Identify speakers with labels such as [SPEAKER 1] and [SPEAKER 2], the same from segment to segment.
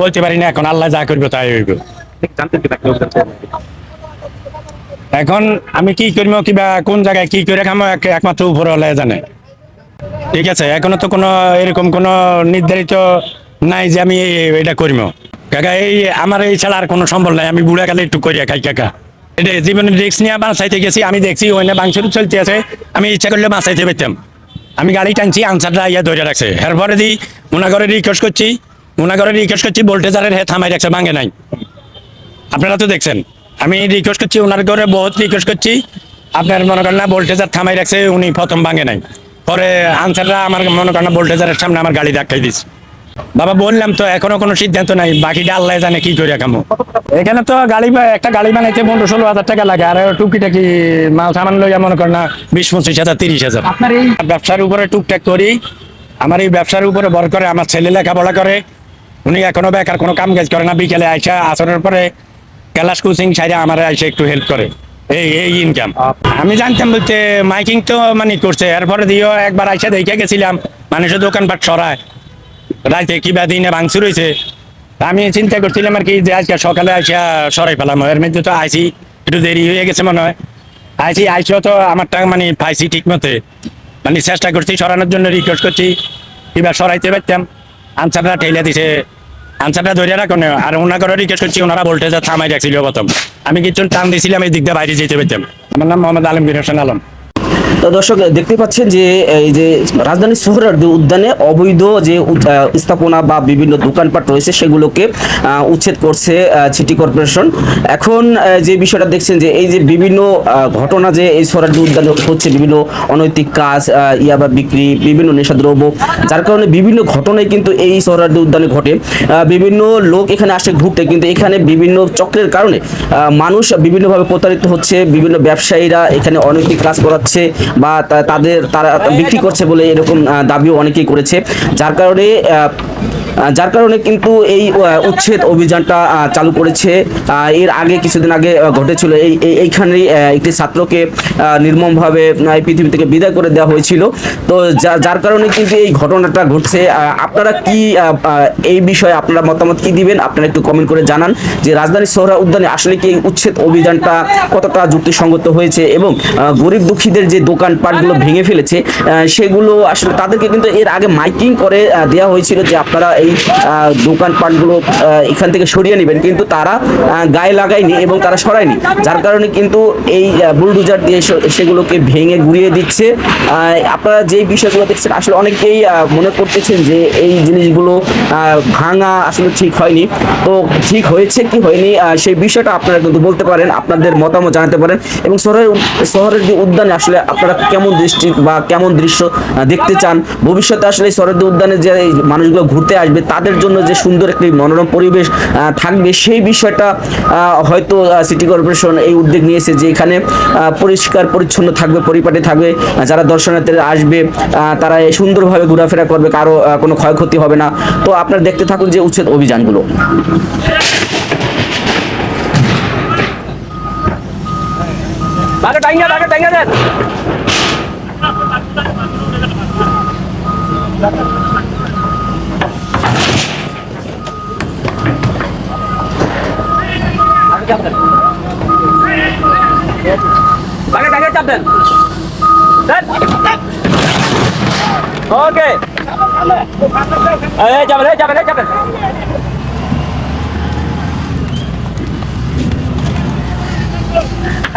[SPEAKER 1] বলতে পারি না এখন আল্লাহ যা করবে তাই হইব। এখন আমি কি করব কিবা কোন জায়গায় কি করে খামো একমাত্র উপরে হলে জানে। ঠিক আছে এখনও তো কোনো এরকম কোনো নির্ধারিত নাই যে আমি এটা করব। কাকা, এই আমার এই ছাড়া আর কোনো সম্বল নাই, আমি বুড়া কালে একটু করিয়া খাই কাকা। এটা জীবনে রিক্স নিয়ে বাঁচাইতে গেছি, আমি দেখছি ওই না বাংশুর চলতে আছে, আমি ইচ্ছা করলে বাঁচাইতে পারতাম। আমি গাড়ি টানছি আনসারটা ইয়া ধরে রাখছে। এরপরে দি মুনাগরে রিকোয়েস্ট করছি মুনাগরে রিকোয়েস্ট করছি ভোল্টেজারের হে থামাই রাখছে, ভাঙে নাই। আপনারা তো দেখছেন, আমি রিকোয়েস্ট করছি, ওনার ঘরে বহুত রিকোয়েস্ট করছি। আপনার মনে করেন না ভোল্টেজার থামাই রাখছে, উনি প্রথম ভাঙে নাই। পরে আনসাররা আমার মনে করেন না ভোল্টেজারের সামনে আমার গাড়ি ধাক্কাই দিচ্ছে বাবা বললাম তো এখনও কোনো সিদ্ধান্ত নাই। বাকিটা আল্লাহ জানে কি করে কামো এখানে তো গাড়ি একটা গাড়ি বানাইতে পনেরো ষোলো হাজার টাকা লাগে। আর টুকিটাকি মাল সামান লইয়া মনে করেন না বিশ পঁচিশ হাজার তিরিশ হাজার।
[SPEAKER 2] আপনার এই
[SPEAKER 1] ব্যবসার উপরে টুকটাক করি। আমার এই ব্যবসার উপরে ভর করে আমার ছেলে লেখাপড়া করে। উনি এখনও বেকার কোনো কাম কাজ করে না। বিকেলে আইসা আসরের পরে ক্যালাস কোচিং সাইডে আমার আইসা একটু হেল্প করে। এই এই ইনকাম আমি জানতাম বলতে মাইকিং তো মানে করছে। এরপরে দিয়েও একবার আইসা দেখে গেছিলাম। মানুষের দোকানপাট সরায়। রাইতে কিবা দিনে ভাঙচুর হয়েছে আমি চিন্তা করছিলাম আর কি যে আজকে সকালে আইসা সরাই পেলাম এর মধ্যে তো আইসি একটু দেরি হয়ে গেছে মনে হয়। আইসি, আইসিও তো আমারটা মানে পাইছি ঠিক মতে মানে চেষ্টা করছি সরানোর জন্য রিকোয়েস্ট করছি। কিবা সরাইতে পারতাম। আনসারটা ঠেলে দিছে। আনসারটা ধরে রাখো না। আর ওনা করে রিকোয়েস্ট করছি, ওনারা ভোল্টেজ থামাই রাখছিল প্রথম। আমি কিছু টান দিয়েছিলাম এই দিক দিয়ে বাইরে যেতে পারতাম। আমার নাম মোহাম্মদ আলমগীর হোসেন আলম।
[SPEAKER 3] তো দর্শক দেখতে পাচ্ছেন যে এই যে রাজধানী সোহরাওয়ার্দী উদ্যানে অবৈধ যে স্থাপনা বা বিভিন্ন দোকানপাট রয়েছে, সেগুলোকে উচ্ছেদ করছে সিটি কর্পোরেশন। এখন যে বিষয়টা দেখছেন যে, এই যে বিভিন্ন ঘটনা যে এই সোহরাওয়ার্দী উদ্যানে হচ্ছে, বিভিন্ন অনৈতিক কাজ ইয়াবা বিক্রি, বিভিন্ন নেশাদ্রব্য, যার কারণে বিভিন্ন ঘটনায় কিন্তু এই সোহরাওয়ার্দী উদ্যানে ঘটে। বিভিন্ন লোক এখানে আসে ঘুরতে, কিন্তু এখানে বিভিন্ন চক্রের কারণে মানুষ বিভিন্নভাবে প্রতারিত হচ্ছে, বিভিন্ন ব্যবসায়ীরা এখানে অনৈতিক কাজ করাচ্ছে বা তাদের তারা বিক্রি করছে বলে এরকম দাবিও অনেকেই করেছে। যার কারণে যার কারণে কিন্তু এই উচ্ছেদ অভিযানটা চালু করেছে। এর আগে কিছুদিন আগে ঘটেছিল। এই, এই- এইখানেই একটি ছাত্রকে নির্মমভাবে এই পৃথিবী থেকে বিদায় করে দেওয়া হয়েছিল। তো যার কারণে কিন্তু এই ঘটনাটা ঘটছে। আপনারা কি এই বিষয়ে আপনারা মতামত কি দিবেন? আপনারা একটু কমেন্ট করে জানান যে রাজধানী সোহরা উদ্যানে আসলে কি এই উচ্ছেদ অভিযানটা কতটা যুক্তিসঙ্গত হয়েছে এবং গরিব দুঃখীদের যে দোকানপাটগুলো ভেঙে ফেলেছে সেগুলো আসলে তাদেরকে কিন্তু এর আগে মাইকিং করে দেওয়া হয়েছিল যে আপনারা এই দোকানপাটগুলো এখান থেকে সরিয়ে নেবেন। কিন্তু তারা গায়ে লাগায়নি এবং তারা সরায়নি। যার কারণে কিন্তু এই বুলডোজার দিয়ে সেগুলোকে ভেঙে গুড়িয়ে দিচ্ছে। আপনারা যে বিষয়গুলো দেখছেন, আসলে অনেকেই মনে করতেছেন যে এই জিনিসগুলো ভাঙা আসলে ঠিক হয়নি। তো ঠিক হয়েছে কি হয়নি সেই বিষয়টা আপনারা কিন্তু বলতে পারেন, আপনাদের মতামত জানাতে পারেন। এবং শহরের শহরের যে উদ্যানে আসলে আপনারা কেমন দৃষ্টি বা কেমন দৃশ্য দেখতে চান, ভবিষ্যতে আসলে শহরের উদ্যানে যে মানুষগুলো ঘুরতে আসবে, তাদের জন্য যে সুন্দর একটি মনোরম পরিবেশ থাকবে, সেই বিষয়টা হয়তো সিটি কর্পোরেশন এই উদ্যোগ নিয়েছে যে এখানে পরিষ্কার, পরিচ্ছন্ন থাকবে, পরিপাটি থাকবে। যারা দর্শনার্থীরা আসবে তারা সুন্দরভাবে ঘোরাফেরা করবে, কারও কোনো ক্ষয়ক্ষতি হবে না। তো আপনারা দেখতে থাকুন যে উচ্ছেদ অভিযানগুলো।
[SPEAKER 2] টাইঙ্গা বাগে টাইঙ্গা দেন বাগে টাইঙ্গা চাপ দেন দেন ওকে এই যাবেন এই যাবেন এই যাবেন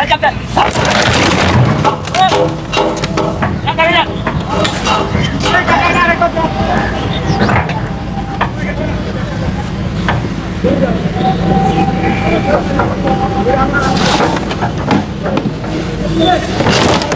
[SPEAKER 2] এই চাপ দেন Yes!